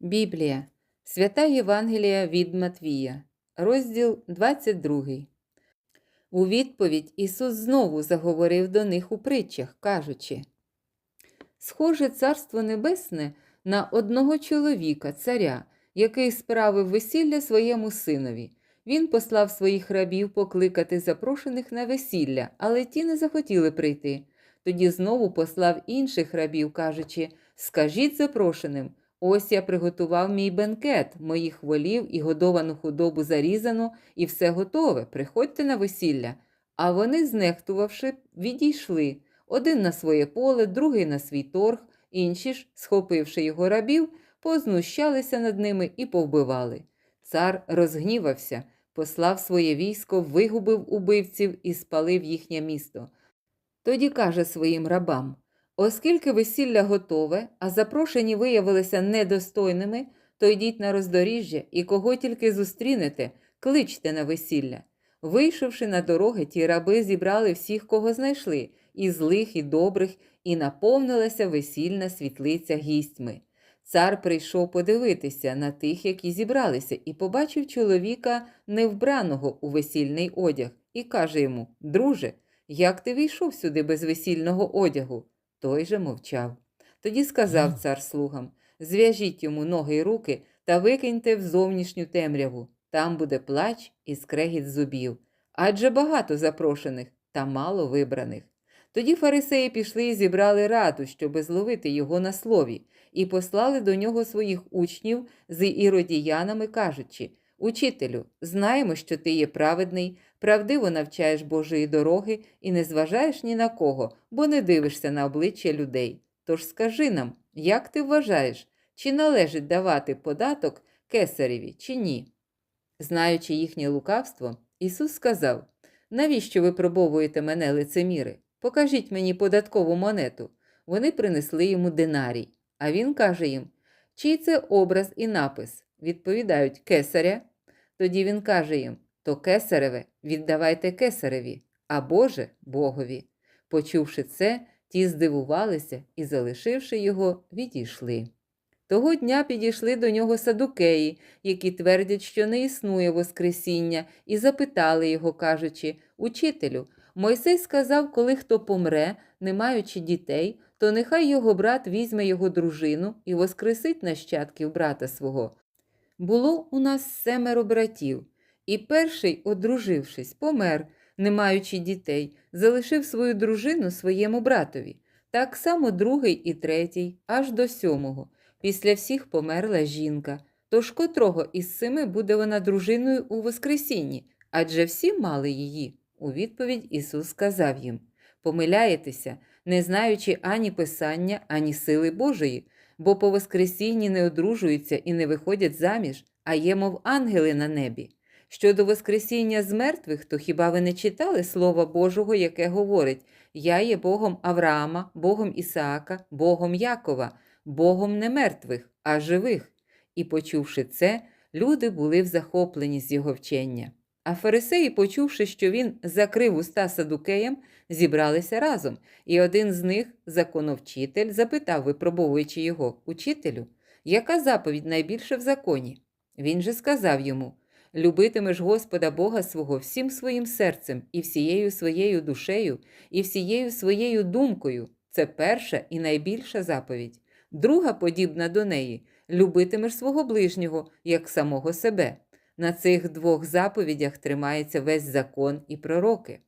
Біблія, Свята Євангелія від Матвія, розділ 22. У відповідь Ісус знову заговорив до них у притчах, кажучи: Схоже царство небесне на одного чоловіка, царя, який справив весілля своєму синові. Він послав своїх рабів покликати запрошених на весілля, але ті не захотіли прийти. Тоді знову послав інших рабів, кажучи: Скажіть запрошеним, ось я приготував мій бенкет, моїх волів і годовану худобу зарізано, і все готове. Приходьте на весілля. А вони, знехтувавши, відійшли один на своє поле, другий на свій торг, інші ж, схопивши його рабів, познущалися над ними і повбивали. Цар розгнівався, послав своє військо, вигубив убивців і спалив їхнє місто. Тоді каже своїм рабам: оскільки весілля готове, а запрошені виявилися недостойними, то йдіть на роздоріжжя і кого тільки зустрінете, кличте на весілля. Вийшовши на дороги, ті раби зібрали всіх, кого знайшли, і злих, і добрих, і наповнилася весільна світлиця гістьми. Цар прийшов подивитися на тих, які зібралися, і побачив чоловіка невбраного у весільний одяг, і каже йому: Друже, як ти війшов сюди без весільного одягу? Той же мовчав. Тоді сказав цар слугам: Зв'яжіть йому ноги й руки та викиньте в зовнішню темряву. Там буде плач і скрегіт зубів. Адже багато запрошених та мало вибраних. Тоді фарисеї пішли і зібрали раду, щоби зловити його на слові, і послали до нього своїх учнів з іродіянами, кажучи: Учителю, знаємо, що ти є праведний, правдиво навчаєш Божої дороги і не зважаєш ні на кого, бо не дивишся на обличчя людей. Тож скажи нам, як ти вважаєш, чи належить давати податок кесареві, чи ні? Знаючи їхнє лукавство, Ісус сказав: Навіщо ви пробовуєте мене, лицеміри? Покажіть мені податкову монету. Вони принесли йому динарій, а він каже їм: Чий це образ і напис? Відповідають кесаря. Тоді він каже їм: То кесареве, віддавайте кесареві, а Боже Богові. Почувши це, ті здивувалися і, залишивши його, відійшли. Того дня підійшли до нього садукеї, які твердять, що не існує Воскресіння, і запитали його, кажучи: Учителю, Мойсей сказав, коли хто помре, не маючи дітей, то нехай його брат візьме його дружину і воскресить нащадків брата свого. Було у нас семеро братів, і перший, одружившись, помер, не маючи дітей, залишив свою дружину своєму братові. Так само другий і третій, аж до сьомого. Після всіх померла жінка. Тож котрого із семи буде вона дружиною у Воскресінні, адже всі мали її. У відповідь Ісус сказав їм: Помиляєтеся, не знаючи ані Писання, ані сили Божої, бо по Воскресінні не одружуються і не виходять заміж, а є, мов ангели на небі. Щодо Воскресіння з мертвих, то хіба ви не читали Слова Божого, яке говорить: Я є Богом Авраама, Богом Ісаака, Богом Якова, Богом не мертвих, а живих. І, почувши це, люди були в захопленні з його вчення. А фарисеї, почувши, що він закрив уста садукеям, зібралися разом, і один з них, законовчитель, запитав, випробовуючи його, учителю, яка заповідь найбільша в законі? Він же сказав йому: Любитимеш Господа Бога свого всім своїм серцем, і всією своєю душею, і всією своєю думкою. Це перша і найбільша заповідь. Друга, подібна до неї, любитимеш свого ближнього, як самого себе. На цих двох заповідях тримається весь закон і пророки.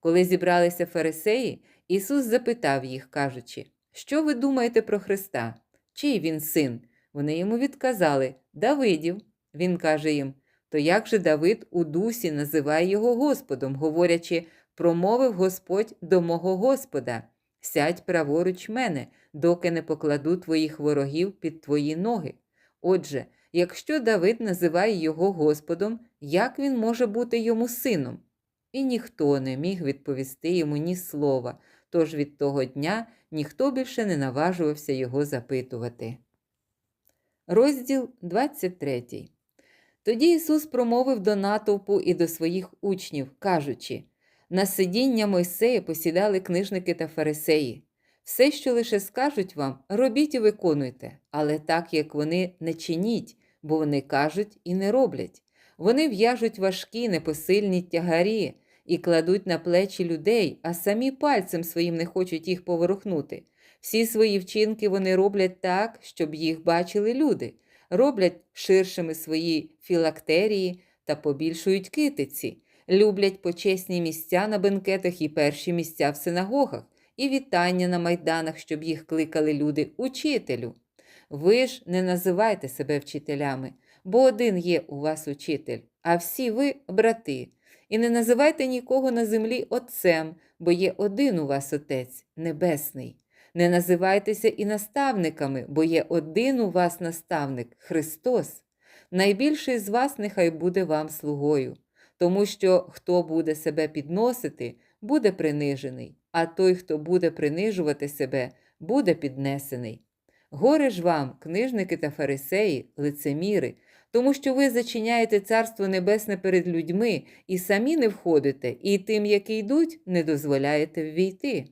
Коли зібралися фарисеї, Ісус запитав їх, кажучи, що ви думаєте про Христа? Чий він син? Вони йому відказали Давидів. Він каже їм: То як же Давид у дусі називає його Господом, говорячи, промовив Господь до мого Господа: Сядь праворуч мене, доки не покладу твоїх ворогів під твої ноги. Отже, якщо Давид називає його Господом, як він може бути йому сином? І ніхто не міг відповісти йому ні слова, тож від того дня ніхто більше не наважувався його запитувати. Розділ 23 Тоді Ісус промовив до натовпу і до своїх учнів, кажучи: На сидіння Мойсея посідали книжники та фарисеї. Все, що лише скажуть вам, робіть і виконуйте, але так, як вони не чиніть, бо вони кажуть і не роблять. Вони в'яжуть важкі, непосильні тягарі і кладуть на плечі людей, а самі пальцем своїм не хочуть їх поворухнути. Всі свої вчинки вони роблять так, щоб їх бачили люди, роблять ширшими свої філактерії та побільшують китиці, люблять почесні місця на бенкетах і перші місця в синагогах, і вітання на майданах, щоб їх кликали люди учителю. Ви ж не називайте себе вчителями, бо один є у вас учитель, а всі ви брати. І не називайте нікого на землі отцем, бо є один у вас Отець Небесний. Не називайтеся і наставниками, бо є один у вас наставник Христос. Найбільший з вас нехай буде вам слугою, тому що хто буде себе підносити, буде принижений, а той, хто буде принижувати себе, буде піднесений. Горе ж вам, книжники та фарисеї, лицеміри, тому що ви зачиняєте Царство Небесне перед людьми і самі не входите, і тим, які йдуть, не дозволяєте ввійти.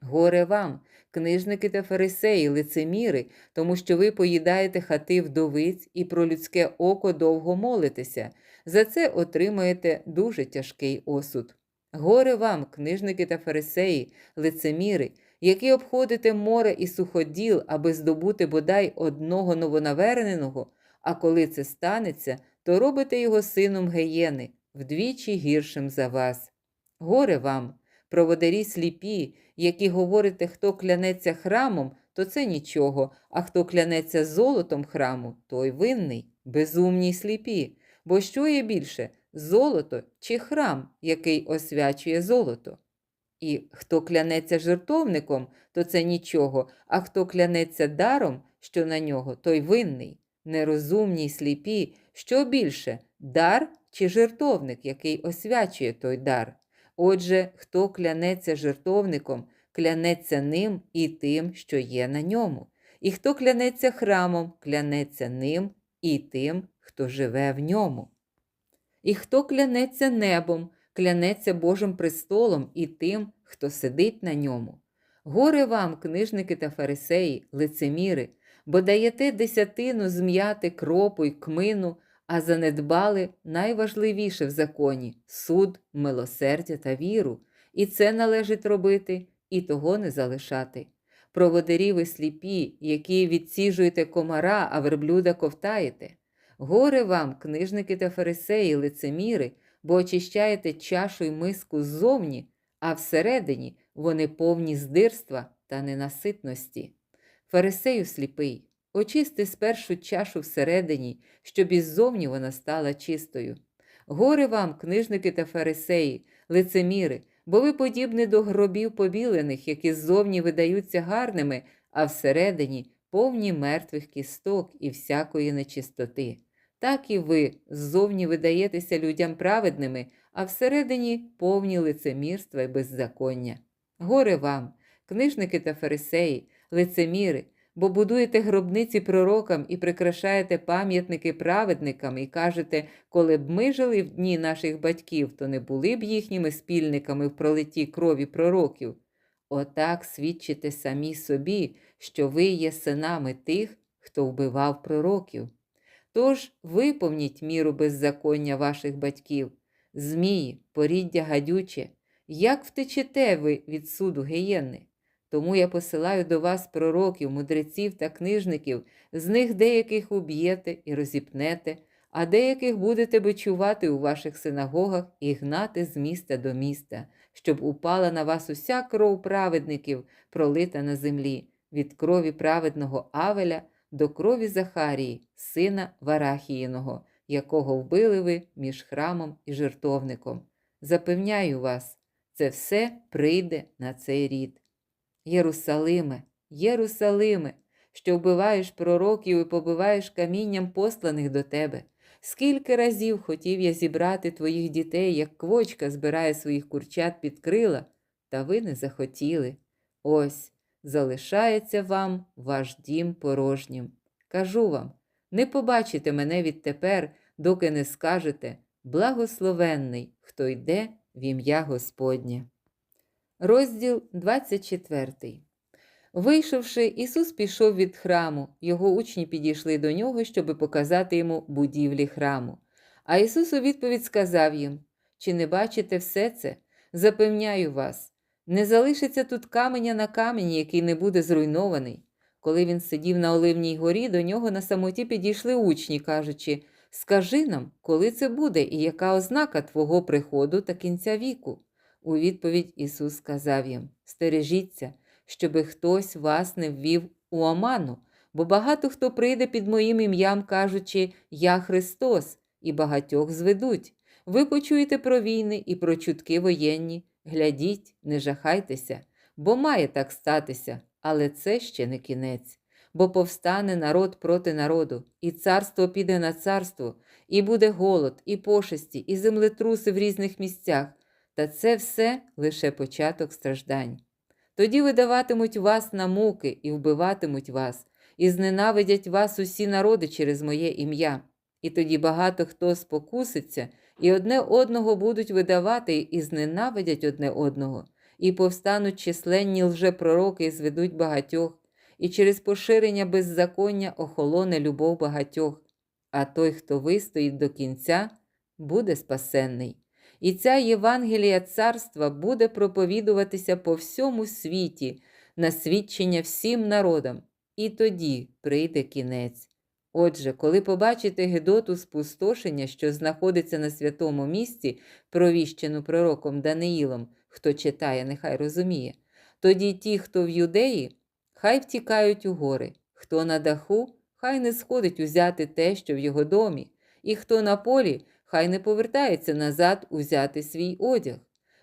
Горе вам, книжники та фарисеї, лицеміри, тому що ви поїдаєте хати вдовиць і про людське око довго молитеся. За це отримаєте дуже тяжкий осуд. Горе вам, книжники та фарисеї, лицеміри, які обходите море і суходіл, аби здобути бодай одного новонаверненого, а коли це станеться, то робите його сином геєни, вдвічі гіршим за вас. Горе вам, проводарі сліпі, які говорите, хто клянеться храмом, то це нічого, а хто клянеться золотом храму, той винний, безумні сліпі. Бо що є більше золото чи храм, який освячує золото? І хто клянеться жертовником, то це нічого, а хто клянеться даром, що на нього, той винний, нерозумні й сліпі, що більше дар чи жертовник, який освячує той дар. Отже, хто клянеться жертовником, клянеться ним і тим, що є на ньому. І хто клянеться храмом, клянеться ним і тим, хто живе в ньому. І хто клянеться небом, клянеться Божим престолом і тим, хто сидить на ньому. Горе вам, книжники та фарисеї, лицеміри, бо даєте десятину зм'яти кропу й кмину, а занедбали найважливіше в законі суд, милосердя та віру, і це належить робити, і того не залишати. Проводирі ви сліпі, які відсіжуєте комара, а верблюда ковтаєте. Горе вам, книжники та фарисеї, лицеміри, бо очищаєте чашу й миску ззовні, а всередині вони повні здирства та ненаситності. Фарисею сліпий, очисти спершу чашу всередині, щоб іззовні вона стала чистою. Горе вам, книжники та фарисеї, лицеміри, бо ви подібні до гробів побілених, які ззовні видаються гарними, а всередині повні мертвих кісток і всякої нечистоти. Так і ви ззовні видаєтеся людям праведними, а всередині повні лицемірства і беззаконня. Горе вам, книжники та фарисеї, лицеміри, бо будуєте гробниці пророкам і прикрашаєте пам'ятники праведникам, і кажете, коли б ми жили в дні наших батьків, то не були б їхніми спільниками в пролитті крові пророків. Отак свідчите самі собі, що ви є синами тих, хто вбивав пророків. Тож виповніть міру беззаконня ваших батьків, змії, поріддя гадюче, як втечете ви від суду гієнни? Тому я посилаю до вас пророків, мудреців та книжників, з них деяких уб'єте і розіпнете, а деяких будете бичувати у ваших синагогах і гнати з міста до міста, щоб упала на вас уся кров праведників, пролита на землі, від крові праведного Авеля до крові Захарії, сина Варахіїного, якого вбили ви між храмом і жертовником. Запевняю вас, це все прийде на цей рід. Єрусалиме, Єрусалиме, що вбиваєш пророків і побиваєш камінням посланих до тебе. Скільки разів хотів я зібрати твоїх дітей, як квочка збирає своїх курчат під крила, та ви не захотіли. Ось залишається вам ваш дім порожнім. Кажу вам, не побачите мене відтепер, доки не скажете благословенний, хто йде в ім'я Господнє. Розділ 24. Вийшовши, Ісус пішов від храму, його учні підійшли до нього, щоби показати йому будівлі храму. А Ісус у відповідь сказав їм: Чи не бачите все це? Запевняю вас, не залишиться тут каменя на камені, який не буде зруйнований. Коли він сидів на Оливній горі, до нього на самоті підійшли учні, кажучи: Скажи нам, коли це буде, і яка ознака Твого приходу та кінця віку? У відповідь Ісус сказав їм: Стережіться, щоби хтось вас не ввів у оману, бо багато хто прийде під моїм ім'ям, кажучи, Я Христос, і багатьох зведуть. Ви почуєте про війни і про чутки воєнні. Глядіть, не жахайтеся, бо має так статися, але це ще не кінець. Бо повстане народ проти народу, і царство піде на царство, і буде голод, і пошесті, і землетруси в різних місцях, та це все лише початок страждань. Тоді видаватимуть вас на муки і вбиватимуть вас, і зненавидять вас усі народи через моє ім'я. І тоді багато хто спокуситься, і одне одного будуть видавати, і зненавидять одне одного, і повстануть численні лжепророки і зведуть багатьох, і через поширення беззаконня охолоне любов багатьох, а той, хто вистоїть до кінця, буде спасенний. І ця Євангелія царства буде проповідуватися по всьому світі, на свідчення всім народам, і тоді прийде кінець. Отже, коли побачите Гедоту спустошення, що знаходиться на святому місці, провіщену пророком Даниїлом, хто читає, нехай розуміє, тоді ті, хто в юдеї, хай втікають у гори, хто на даху, хай не сходить узяти те, що в його домі, і хто на полі, хай не повертається назад узяти свій одяг.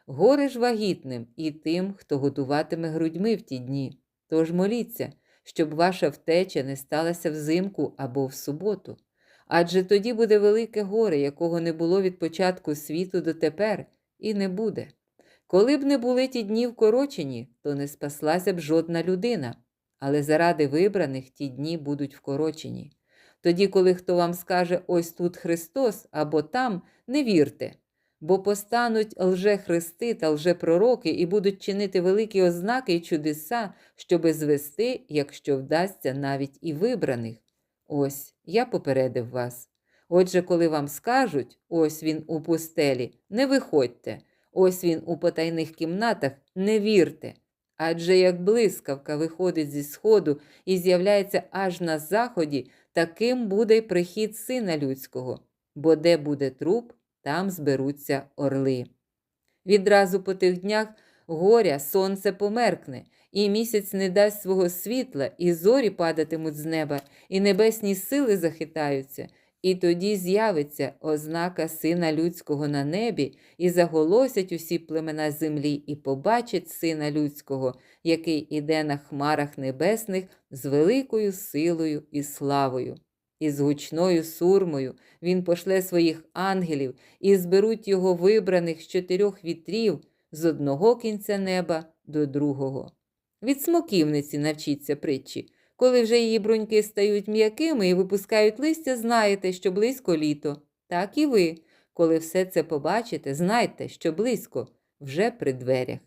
Горе ж вагітним і тим, хто годуватиме грудьми в ті дні. Тож моліться, щоб ваша втеча не сталася взимку або в суботу. Адже тоді буде велике горе, якого не було від початку світу дотепер, і не буде. Коли б не були ті дні вкорочені, то не спаслася б жодна людина, але заради вибраних ті дні будуть вкорочені. Тоді, коли хто вам скаже ось тут Христос або там, не вірте, бо постануть лжехристи та лжепророки і будуть чинити великі ознаки й чудеса, щоби звести, якщо вдасться навіть і вибраних. Ось я попередив вас. Отже, коли вам скажуть, ось він у пустелі, не виходьте, ось він у потайних кімнатах, не вірте. Адже як блискавка виходить зі сходу і з'являється аж на заході, таким буде й прихід сина людського, бо де буде труп, там зберуться орли. Відразу по тих днях горя сонце померкне, і місяць не дасть свого світла, і зорі падатимуть з неба, і небесні сили захитаються, і тоді з'явиться ознака Сина Людського на небі, і заголосять усі племена землі, і побачать Сина Людського, який іде на хмарах небесних з великою силою і славою. І з гучною сурмою він пошле своїх ангелів і зберуть його вибраних з чотирьох вітрів з одного кінця неба до другого. Від смоківниці навчіться притчі. Коли вже її бруньки стають м'якими і випускають листя, знаєте, що близько літо. Так і ви, коли все це побачите, знайте, що близько, вже при дверях.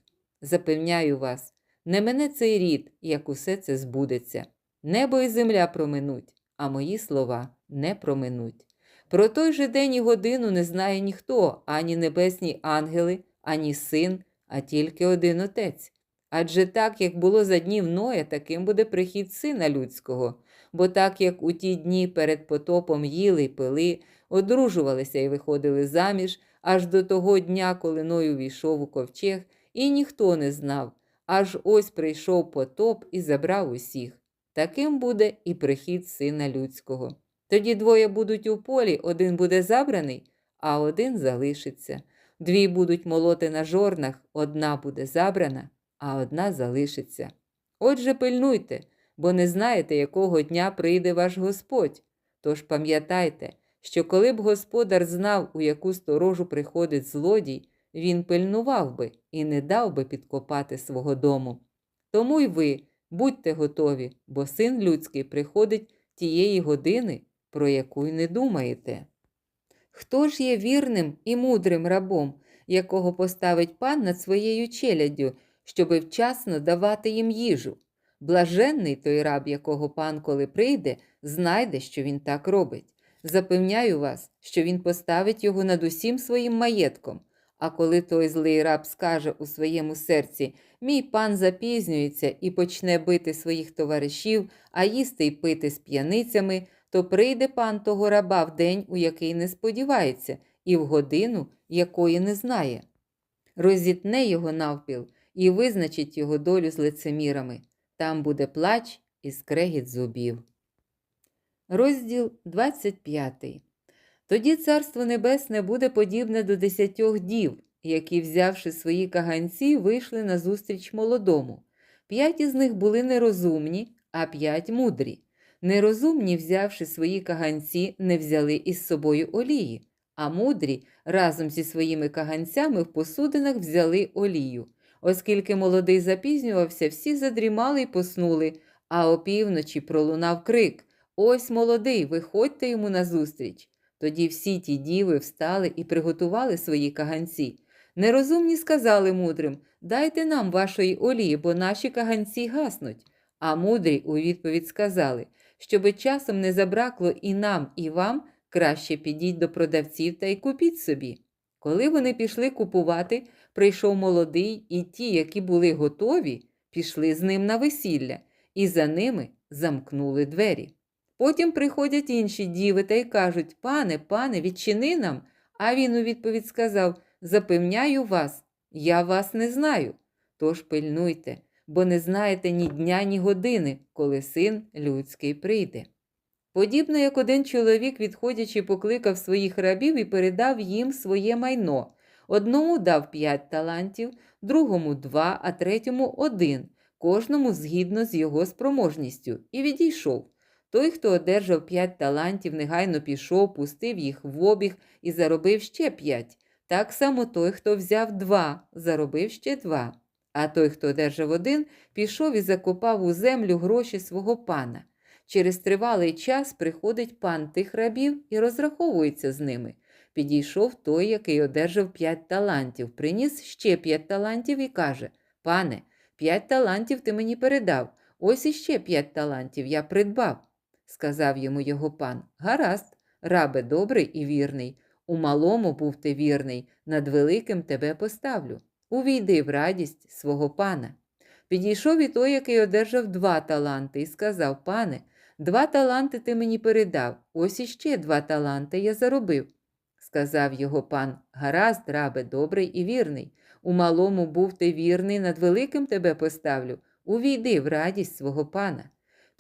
Запевняю вас, не мене цей рід, як усе це збудеться. Небо і земля проминуть, а мої слова не проминуть. Про той же день і годину не знає ніхто, ані небесні ангели, ані син, а тільки один отець. Адже так, як було за днів Ноя, таким буде прихід сина людського, бо так як у ті дні перед потопом їли й пили, одружувалися і виходили заміж, аж до того дня, коли Ной увійшов у ковчег, і ніхто не знав, аж ось прийшов потоп і забрав усіх. Таким буде і прихід сина людського. Тоді двоє будуть у полі, один буде забраний, а один залишиться. Дві будуть молоти на жорнах, одна буде забрана а одна залишиться. Отже, пильнуйте, бо не знаєте, якого дня прийде ваш Господь. Тож пам'ятайте, що коли б господар знав, у яку сторожу приходить злодій, він пильнував би і не дав би підкопати свого дому. Тому й ви будьте готові, бо син людський приходить тієї години, про яку й не думаєте. Хто ж є вірним і мудрим рабом, якого поставить пан над своєю челяддю, щоби вчасно давати їм їжу. Блаженний той раб, якого пан, коли прийде, знайде, що він так робить. Запевняю вас, що він поставить його над усім своїм маєтком. А коли той злий раб скаже у своєму серці Мій пан запізнюється і почне бити своїх товаришів, а їсти й пити з п'яницями, то прийде пан того раба в день, у який не сподівається, і в годину, якої не знає. Розітне його навпіл і визначить його долю з лицемірами. Там буде плач і скрегіт зубів. Розділ 25. Тоді Царство Небесне буде подібне до десятьох дів, які, взявши свої каганці, вийшли назустріч молодому. П'ять із них були нерозумні, а п'ять мудрі. Нерозумні, взявши свої каганці, не взяли із собою олії, а мудрі разом зі своїми каганцями в посудинах взяли олію. Оскільки молодий запізнювався, всі задрімали й поснули, а опівночі пролунав крик Ось молодий, виходьте йому назустріч. Тоді всі ті діви встали і приготували свої каганці. Нерозумні сказали мудрим Дайте нам вашої олії, бо наші каганці гаснуть. А мудрі у відповідь сказали, щоби часом не забракло і нам, і вам, краще підіть до продавців та й купіть собі. Коли вони пішли купувати, прийшов молодий, і ті, які були готові, пішли з ним на весілля, і за ними замкнули двері. Потім приходять інші діви та й кажуть Пане, пане, відчини нам. А він у відповідь сказав Запевняю вас, я вас не знаю. Тож пильнуйте, бо не знаєте ні дня, ні години, коли син людський прийде. Подібно як один чоловік, відходячи, покликав своїх рабів і передав їм своє майно. Одному дав п'ять талантів, другому два, а третьому один, кожному згідно з його спроможністю, і відійшов. Той, хто одержав п'ять талантів, негайно пішов, пустив їх в обіг і заробив ще п'ять. Так само той, хто взяв два, заробив ще два. А той, хто одержав один, пішов і закопав у землю гроші свого пана. Через тривалий час приходить пан тих рабів і розраховується з ними. Підійшов той, який одержав п'ять талантів, приніс ще п'ять талантів і каже: Пане, п'ять талантів ти мені передав, ось іще п'ять талантів я придбав. Сказав йому його пан: Гаразд, рабе добрий і вірний. У малому був ти вірний, над великим тебе поставлю. Увійди в радість свого пана. Підійшов і той, який одержав два таланти, і сказав: Пане, два таланти ти мені передав, ось іще два таланти я заробив. Сказав його пан: Гаразд, рабе, добрий і вірний. У малому був ти вірний, над великим тебе поставлю. Увійди в радість свого пана.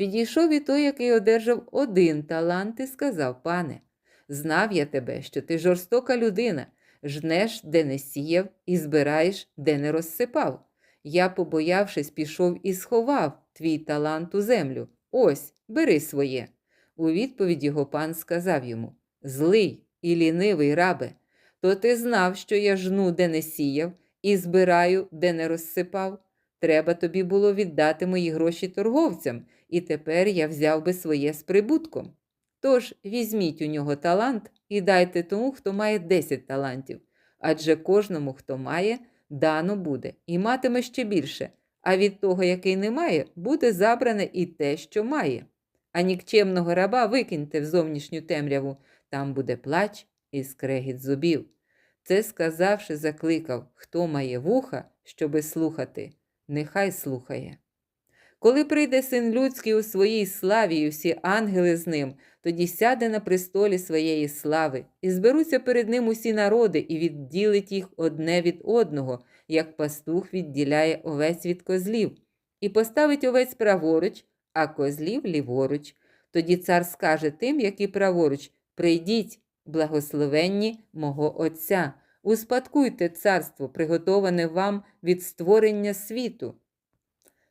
Підійшов і той, який одержав один талант, і сказав: Пане, знав я тебе, що ти жорстока людина, жнеш, де не сіяв, і збираєш, де не розсипав. Я, побоявшись, пішов і сховав твій талант у землю. Ось, бери своє. У відповідь його пан сказав йому: Злий і лінивий рабе, то ти знав, що я жну, де не сіяв, і збираю, де не розсипав. Треба тобі було віддати мої гроші торговцям, і тепер я взяв би своє з прибутком. Тож візьміть у нього талант і дайте тому, хто має 10 талантів, адже кожному, хто має, дано буде, і матиме ще більше, а від того, який не має, буде забране і те, що має. А нікчемного раба викиньте в зовнішню темряву, там буде плач і скрегіт зубів. Це сказавши, закликав, хто має вуха, щоби слухати, нехай слухає. Коли прийде син людський у своїй славі, і всі ангели з ним, тоді сяде на престолі своєї слави, і зберуться перед ним усі народи, і відділить їх одне від одного, як пастух відділяє овець від козлів, і поставить овець праворуч, а козлів ліворуч. Тоді цар скаже тим, які праворуч: Прийдіть, благословенні мого Отця, успадкуйте царство, приготоване вам від створення світу.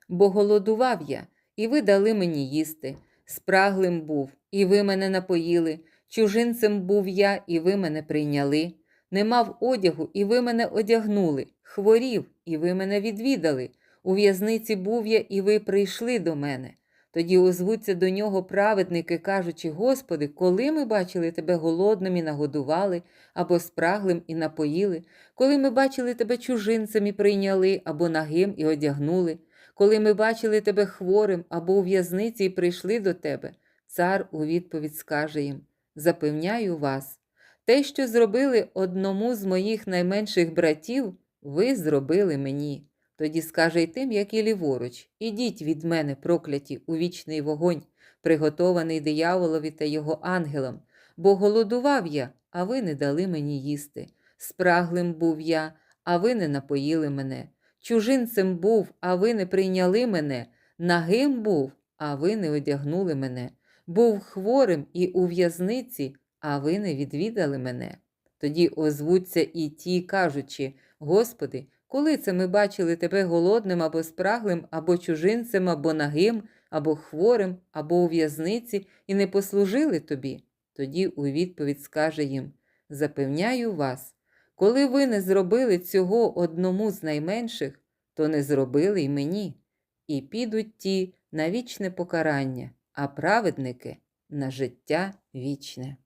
Бо голодував я, і ви дали мені їсти, спраглим був, і ви мене напоїли, чужинцем був я, і ви мене прийняли, не мав одягу, і ви мене одягнули, хворів, і ви мене відвідали. У в'язниці був я, і ви прийшли до мене. Тоді озвуться до нього праведники, кажучи: Господи, коли ми бачили тебе голодним і нагодували, або спраглим і напоїли, коли ми бачили тебе чужинцем і прийняли, або нагим і одягнули Коли ми бачили тебе хворим або у в'язниці і прийшли до тебе, цар у відповідь скаже їм: Запевняю вас, те, що зробили одному з моїх найменших братів, ви зробили мені. Тоді скаже й тим, як і ліворуч, ідіть від мене, прокляті, у вічний вогонь, приготований дияволові та його ангелам, бо голодував я, а ви не дали мені їсти. Спраглим був я, а ви не напоїли мене. Чужинцем був, а ви не прийняли мене. Нагим був, а ви не одягнули мене. Був хворим і у в'язниці, а ви не відвідали мене. Тоді озвуться і ті, кажучи: Господи, коли це ми бачили тебе голодним або спраглим, або чужинцем, або нагим, або хворим, або у в'язниці, і не послужили тобі? Тоді у відповідь скаже їм: Запевняю вас, коли ви не зробили цього одному з найменших, то не зробили й мені, і підуть ті на вічне покарання, а праведники на життя вічне.